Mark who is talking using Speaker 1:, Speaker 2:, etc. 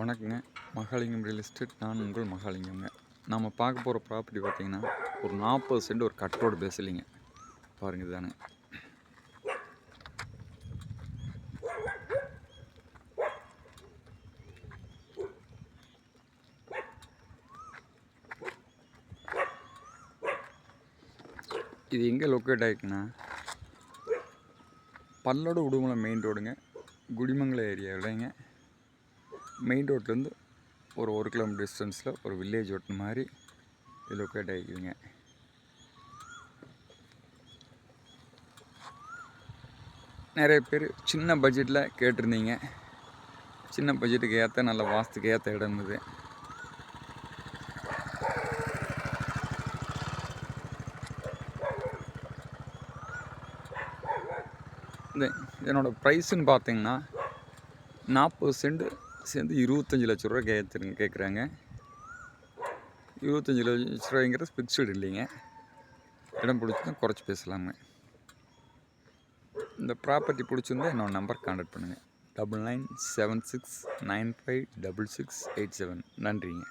Speaker 1: வணக்கங்க. Mahalingam real estate நான் உங்கள் மகாலிங்கம்ங்க. நம்ம பார்க்க போகிற ப்ராப்பர்ட்டி பார்த்தீங்கன்னா ஒரு நாற்பது சென்ட் ஒரு கட்டோடு பேசலிங்க பாருங்க இதுதானே. இது எங்கே லொக்கேட் ஆகிருக்குன்னா பல்லோட உடுமலை மெயின் ரோடுங்க குடிமங்கலம் இல்லைங்க. மெயின் ரோட்லேருந்து ஒரு ஒரு கிலோமீட்டர் டிஸ்டன்ஸில் ஒரு வில்லேஜ் ஓட்டு மாதிரி இது லொக்கேட் ஆகிக்குதுங்க நிறைய பேர் சின்ன பட்ஜெட்டில் கேட்டிருந்தீங்க. சின்ன பட்ஜெட்டுக்கு ஏற்ற நல்ல வாஸ்துக்கு ஏற்ற இடம் இருந்தது இந்த இதனோட ப்ரைஸுன்னு பார்த்தீங்கன்னா நாற்பது சென்ட் சேர்ந்து இருபத்தஞ்சி லட்ச ரூபா கேத்துருங்க கேட்குறாங்க. இருபத்தஞ்சி லட்ச ரூபாய்ங்கிறது ஃபிக்ஸ்டு இல்லைங்க. இடம் பிடிச்சிருந்தா குறைச்சி பேசலாங்க. இந்த ப்ராப்பர்ட்டி பிடிச்சிருந்தா என்னோடய நம்பர் கான்டாக்ட் பண்ணுங்கள் double nine seven six nine five double six eight seven நன்றிங்க.